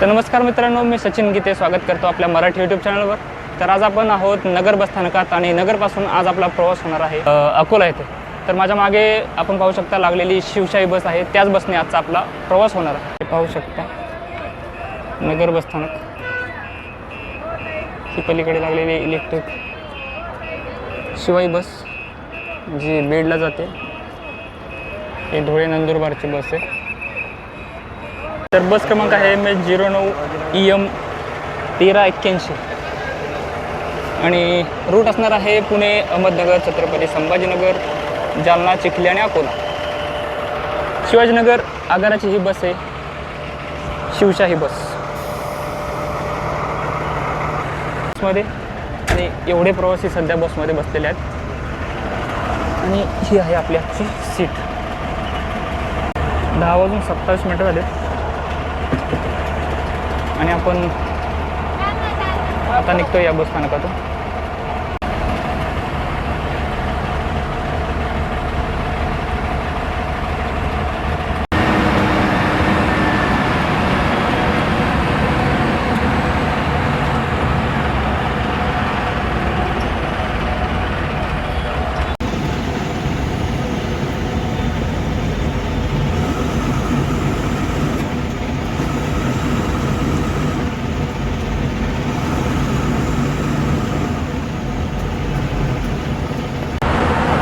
तर नमस्कार मित्रांनो मी सचिन गीते. स्वागत करतो आपल्या मराठी यूट्यूब चॅनलवर तर आज आपण आहोत नगर बसस्थानकात आणि नगरपासून आज आपला प्रवास होणार आहे अकोला येथे. तर माझ्या मागे आपण पाहू शकता लागलेली शिवशाही बस आहे. त्याच बसने आजचा आपला प्रवास होणार आहे. पाहू शकता. नगर बसस्थानक ही पलीकडे लागलेली इलेक्ट्रिक शिवाई बस जी बेडला जाते. ही धुळे नंदुरबारची बस आहे. तर बस क्रमांक आहे एम एच झिरो नऊ ई एम तेरा एक्क्याऐंशी. आणि रूट असणार आहे पुणे अहमदनगर छत्रपती संभाजीनगर जालना चिखली आणि अकोला. शिवाजीनगर आगाराची ही बस आहे. शिवशाही बस. बसमध्ये आणि एवढे प्रवासी सध्या बसमध्ये बसलेले आहेत. आणि ही आहे आपली आजची सीट. दहा वाजून सत्तावीस मिनटं झाले. आणि आपण आता निघतो या बसस्थानकातून स्थानकातून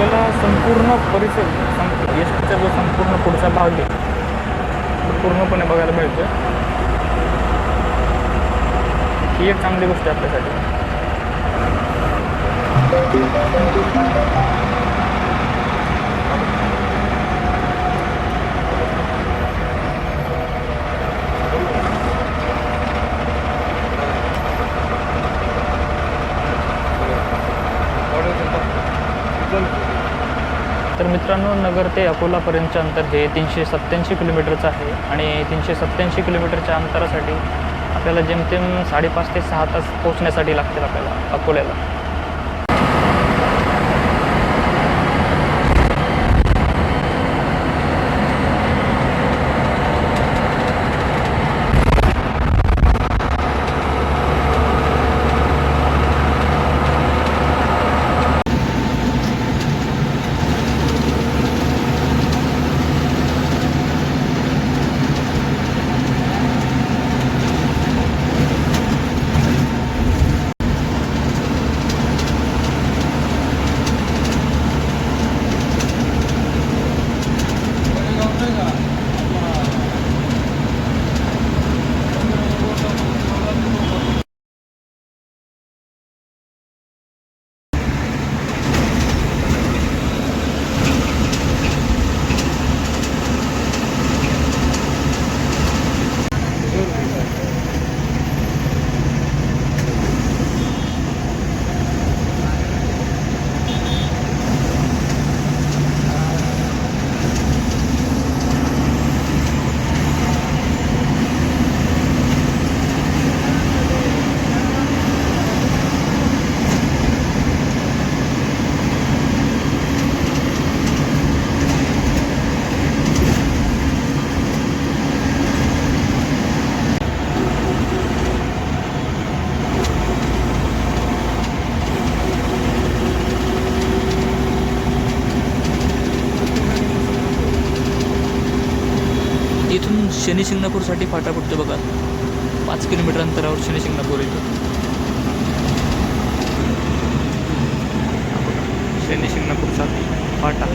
आपल्याला संपूर्ण परिसर सं एस टीचा जो संपूर्ण पुढचा भाग आहे तो पूर्णपणे बघायला मिळतो ही एक चांगली गोष्ट आपल्यासाठी. तर मित्रांनो नगर ते अकोलापर्यंतचे अंतर हे तीनशे सत्त्याऐंशी किलोमीटरचं आहे आणि तीनशे सत्त्याऐंशी किलोमीटरच्या अंतरासाठी आपल्याला जेमतेम साडेपाच ते सहा तास पोहोचण्यासाठी लागतील आपल्याला अकोल्याला इथून शनी शिंगणापूरसाठी फाटा पडतो बघा. पाच किलोमीटर अंतरावर शनी शिंगणापूर येतो शनी फाटा.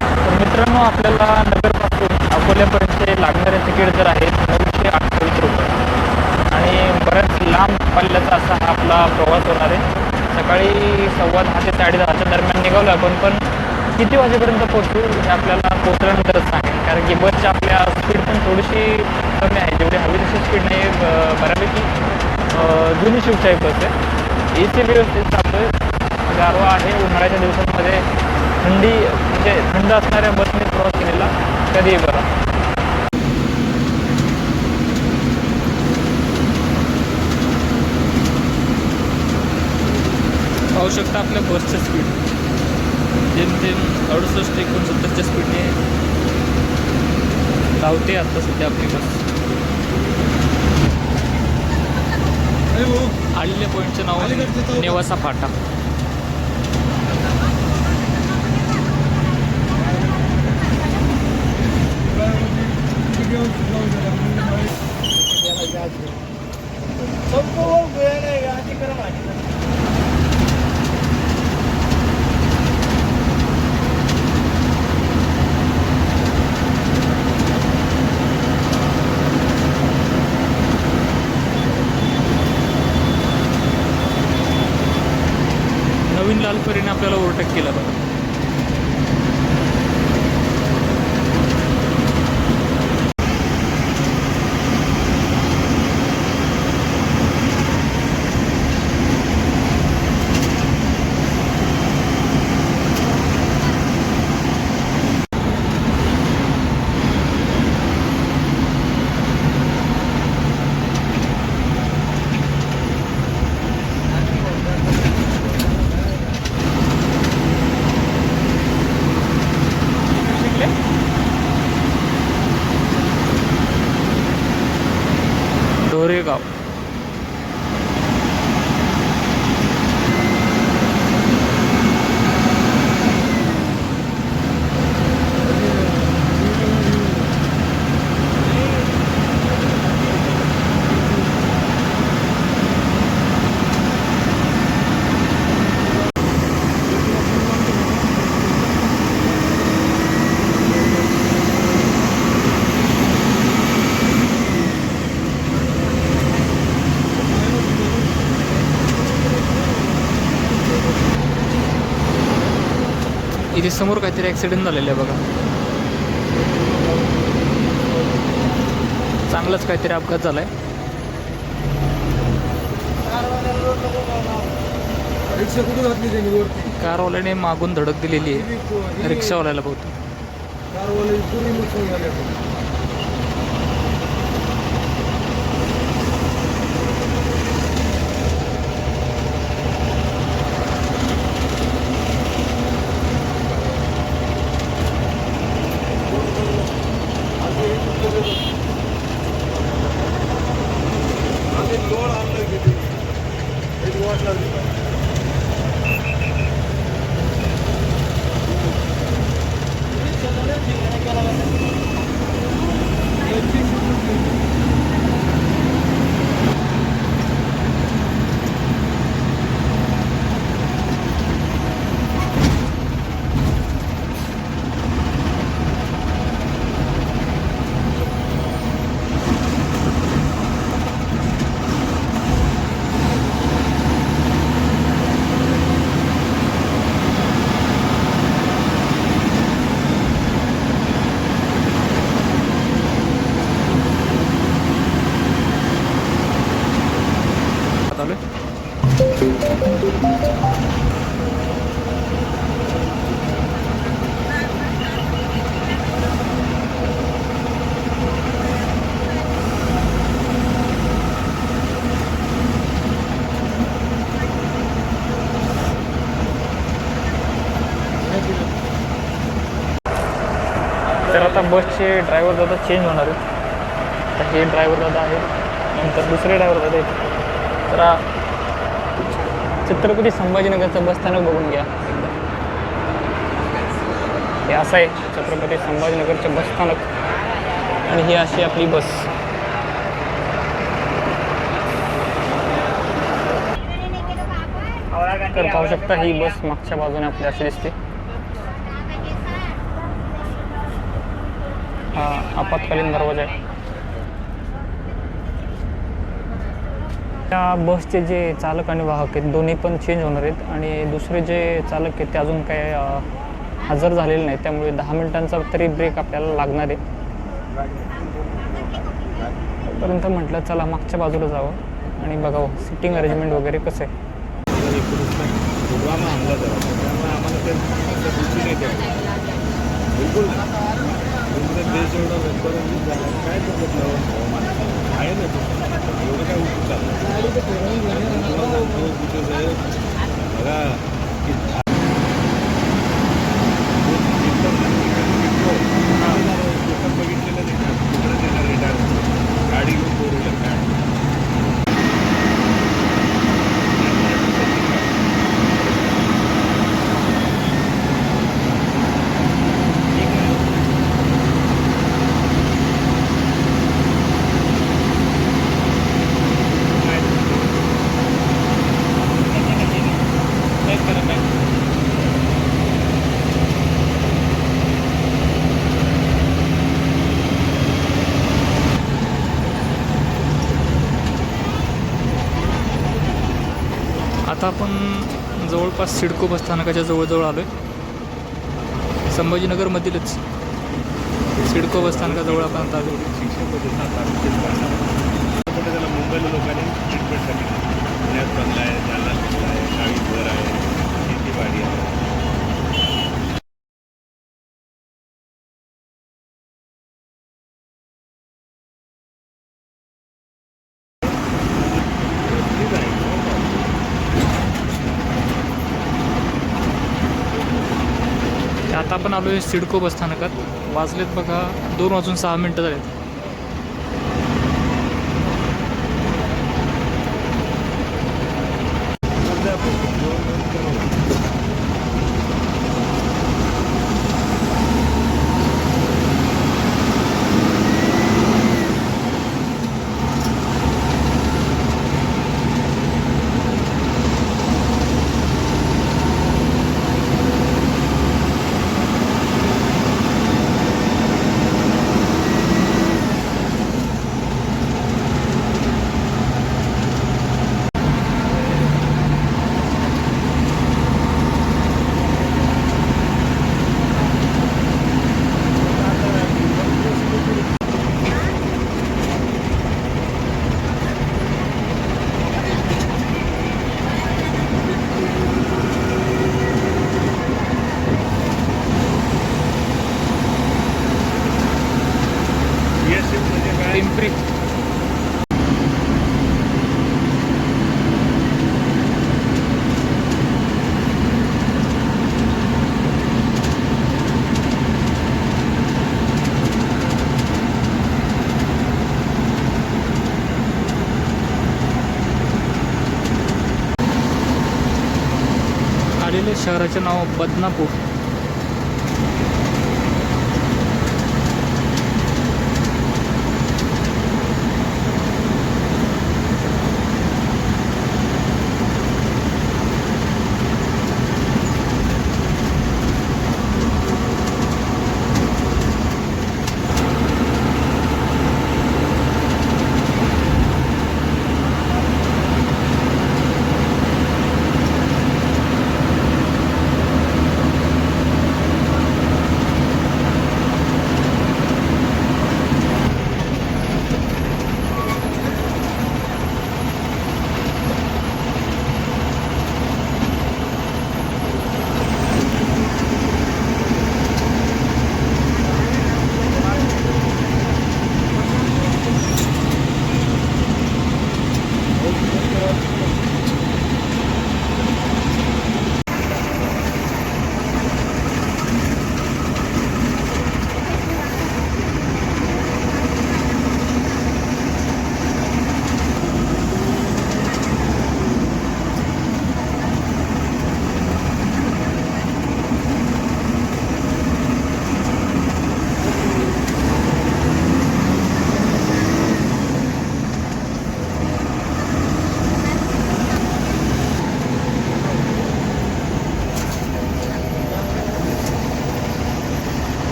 तर मित्रांनो आपल्याला नगरपासून अकोल्यापर्यंतचे लागणारे तिकीट जर आहे नऊशे अठ्ठावीस रुपये. आणि बऱ्याच लांब पल्ल्याचा असा हा आपला प्रवास होणार आहे. सकाळी सव्वा दहा ते साडे दहाच्या दरम्यान निघालो आपण पण किती वाजेपर्यंत पोहोचू हे आपल्याला पोहोचल्यानंतरच सांगेल कारण की बसच्या आपल्या स्पीड पण थोडीशी कमी आहे. जेवढी हवी तशी स्पीड नाही ब- बऱ्यापैकी जुनी शिवशाही बस आहे ए सी व्यवस्थित चालतोय. गारवा आहे. उन्हाळ्याच्या दिवसांमध्ये थंडी म्हणजे थंड असणाऱ्या बसने प्रवास केलेला कधीही बरा पाहू शकता आपल्या बसचं स्पीड जेमतेम अडुसष्ट एकोणसत्तरच्या स्पीडने धावते आत्ता सध्या आपली बस आलेल्या पॉईंटचं नाव नेवासा फाटा नवीन आपल्याला ओव्हरटेक केला. पाहिजे ढोरेगाव इथे समोर काहीतरी ॲक्सिडेंट झालेलं आहे बघा. चांगलाच काहीतरी अपघात त्यांनी वरती? कारवाल्याने मागून धडक दिलेली आहे. रिक्षावाल्याला बहुतेक. बसचे ड्रायव्हर दादा चेंज होणार आहेत. तर हे ड्रायव्हर दादा आहे नंतर दुसरे ड्रायव्हर दादा आहेत. तर छत्रपती संभाजीनगरचं बसस्थानक बघून घ्या. एकदा हे असं आहे छत्रपती संभाजीनगरचं बसस्थानक आणि ही अशी आपली बस. तर पाहू शकता ही बस मागच्या बाजूने आपली अशी दिसते हा आपत्कालीन दरवाजा आहे. त्या बसचे जे चालक आणि वाहक आहेत दोन्ही पण चेंज होणार आहेत आणि दुसरे जे चालक आहेत ते अजून काय हजर झालेले नाही त्यामुळे दहा मिनिटांचा तरी ब्रेक आपल्याला लागणार आहे. तोपर्यंत म्हटलं चला मागच्या बाजूला जावं आणि बघावं सिटिंग अरेंजमेंट वगैरे कसं आहे. त्यामुळे आम्हाला ते बिलकुल देश एवढा झाला काय करत हवामान? आहे ना ते. एवढं काय साहेब, बघा की आता आपण जवळपास सिडको बसस्थानकाच्या जवळजवळ आलो आहे संभाजीनगरमधीलच सिडको बसस्थानकाजवळ आपण आता आलो त्याला मुंबईला लोकांनी ट्रीटमेंटसाठी नेलं. पुण्यात बंगला आहे जालना आहे शाळेत घर आहे शेतीवाडी आहे ठीक आहे no problem. आता आपण आलो आहे सिडको बसस्थानकात वाजलेत बघा दोन वाजून सहा मिनटं झालेत सध्या आपण दोन- दोन करू. Yes, shift म्हणजे काय? पिंपरी आलेले शहराचे नाव बदनापूर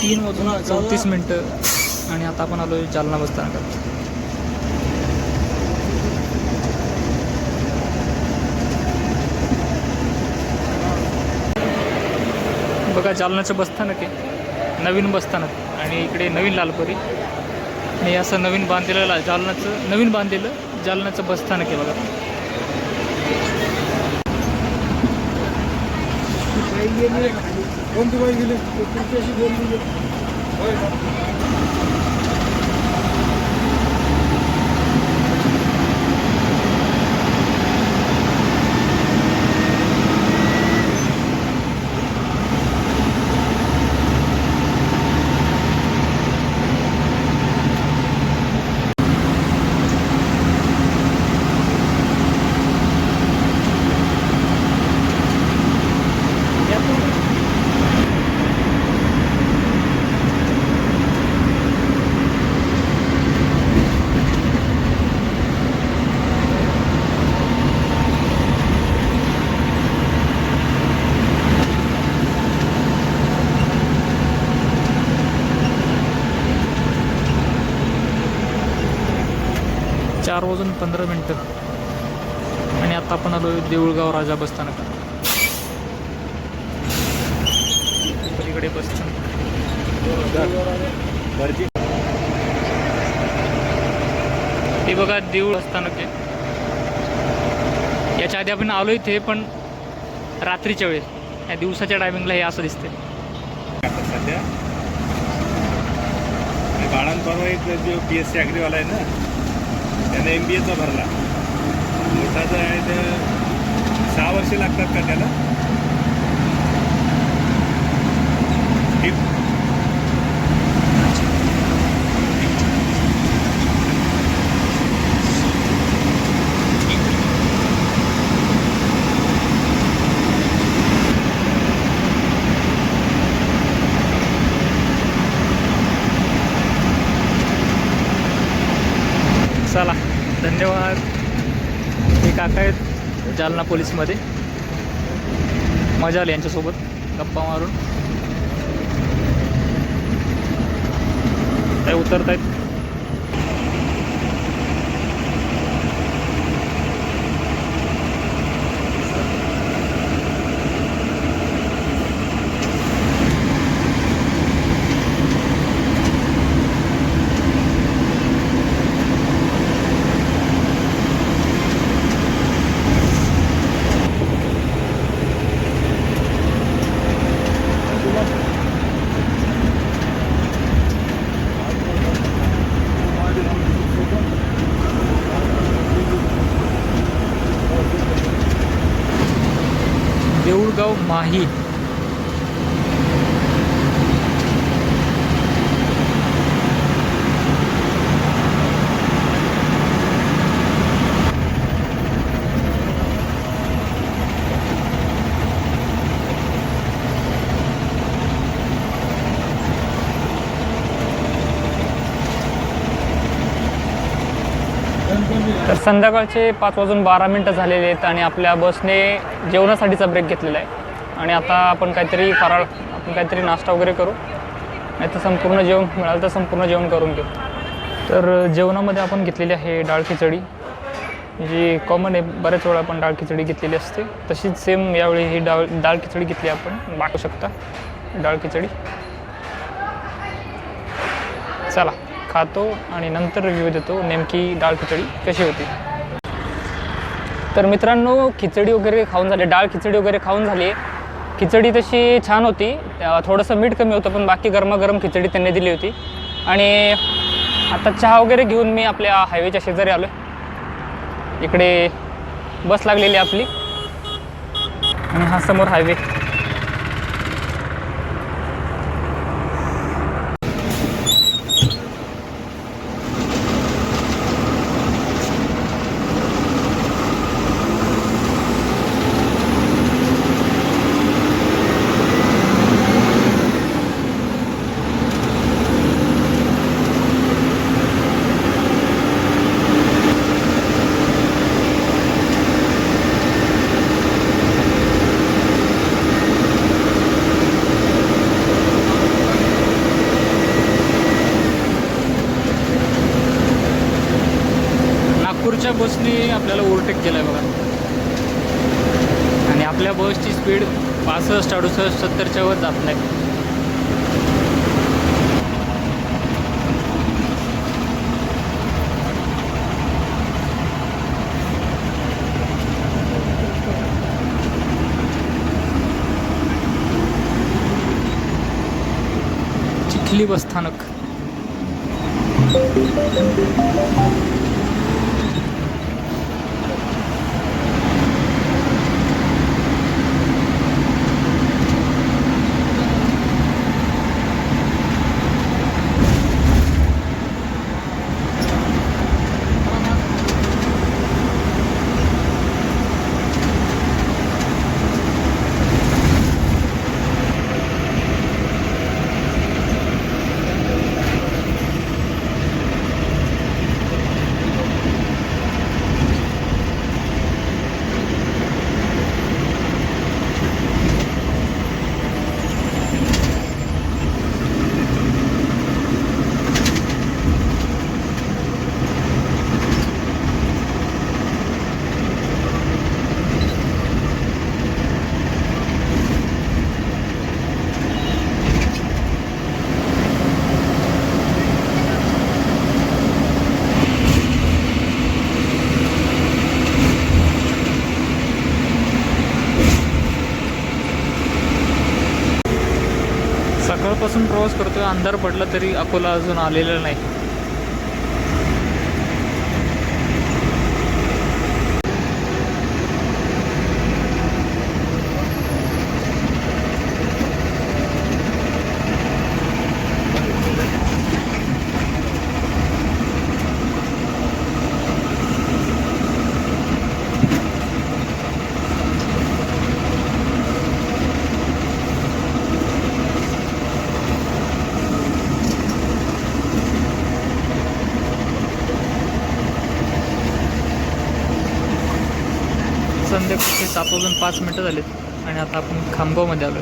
तीन वाजून चौतीस मिनटं आणि आता आपण आलो जालना बसस्थानकात बघा जालनाचं बसस्थानक आहे. नवीन बसस्थानक आणि इकडे नवीन लालपरी. आणि असं नवीन बांधलेलं ला- जालनाचं नवीन बांधलेलं जालनाचं बसस्थानक आहे बघा. coisa. चार वाजून पंधरा मिनटं. आणि आता आपण आलो देऊळगाव राजा बसस्थानक पलीकडे बसस्थानक हे बघा देऊळ स्थानक आहे. याच्या आधी आपण आलो इथे पण रात्रीच्या वेळेस. या दिवसाच्या टायमिंगला हे असं दिसते सध्या. आणि बाळांत परवा एक जो बी एस सी ॲग्रीवाला आहे ना त्याने एम बी एचा भरला. मोठाचा आहे ते सहा वर्षे लागतात का त्याला Skip. चला धन्यवाद. हे काका आहेत जालना पोलीसमध्ये. मजा आली यांच्यासोबत. गप्पा मारून. ते उतरत आहेत नाही तर संध्याकाळचे पाच वाजून बारा मिनटं झालेले आहेत आणि आपल्या बसने जेवणासाठीचा ब्रेक घेतलेला आहे. आणि आता आपण काहीतरी फराळ आपण काहीतरी नाश्ता वगैरे करू. नाही तर संपूर्ण जेवण मिळालं तर संपूर्ण जेवण करून घेऊ. तर जेवणामध्ये आपण घेतलेली आहे डाळ खिचडी. जी कॉमन आहे बऱ्याच वेळा आपण डाळ खिचडी घेतलेली असते. तशीच सेम यावेळी ही डाळ डाळ खिचडी घेतली आपण. मागू शकता डाळ खिचडी. चला खातो आणि नंतर रिव्ह्यू देतो नेमकी डाळ खिचडी कशी होती. तर मित्रांनो खिचडी वगैरे खाऊन झाली. डाळ खिचडी वगैरे खाऊन झाली. खिचडी तशी छान होती. थोडंसं मीठ कमी होतं पण बाकी गरमागरम खिचडी त्यांनी दिली होती. आणि आता चहा वगैरे घेऊन मी आपल्या हायवेच्या शेजारी आलो इकडे बस लागलेली आहे आपली. आणि हा समोर हायवे नागपूरच्या बसने आपल्याला ओव्हरटेक केलं आहे बघा आणि आपल्या बसची स्पीड पासष्ट अडुसष्ट सत्तरच्या वर जात नाही चिखली बसस्थानक अंधार पडला तरी अकोला अजून आलेलं नाही संध्याकाळचे सात वाजून पाच मिनटं झालीत आणि आता आपण खामगावमध्ये आलो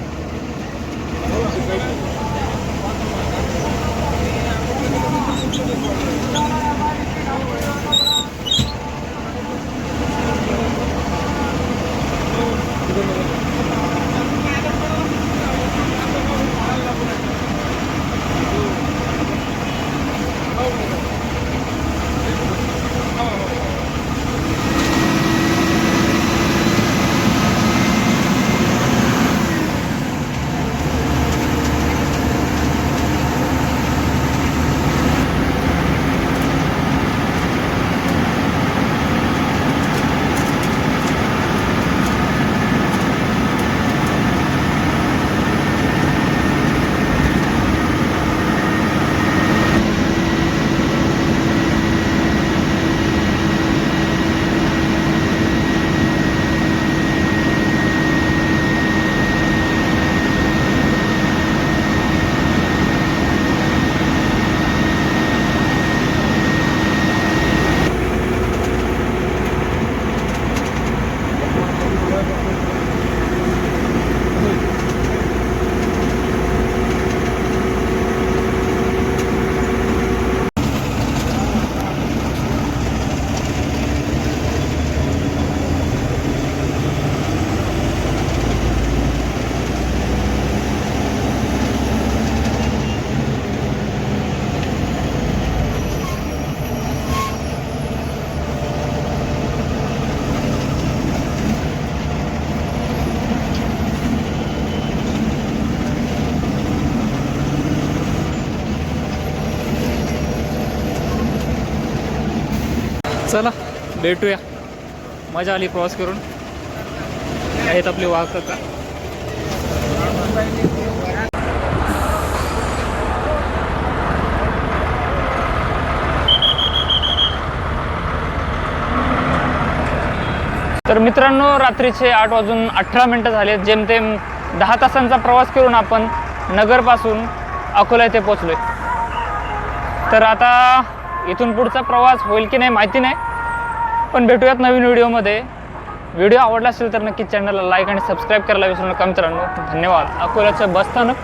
चला भेटूया. मजा आली प्रवास करून. आहेत आपले वाहक का तर मित्रांनो रात्रीचे आठ वाजून अठरा मिनटं झाले जेमतेम दहा तासांचा प्रवास करून आपण नगरपासून अकोला येथे पोचलोय तर आता इथून पुढचा प्रवास होईल की नाही माहिती नाही. पण भेटूयात नवीन व्हिडिओमध्ये. व्हिडिओ आवडला असेल तर नक्की चॅनलला लाईक आणि सबस्क्राईब करायला विसरू नका मित्रांनो. धन्यवाद. अकोल्याचं बसस्थानक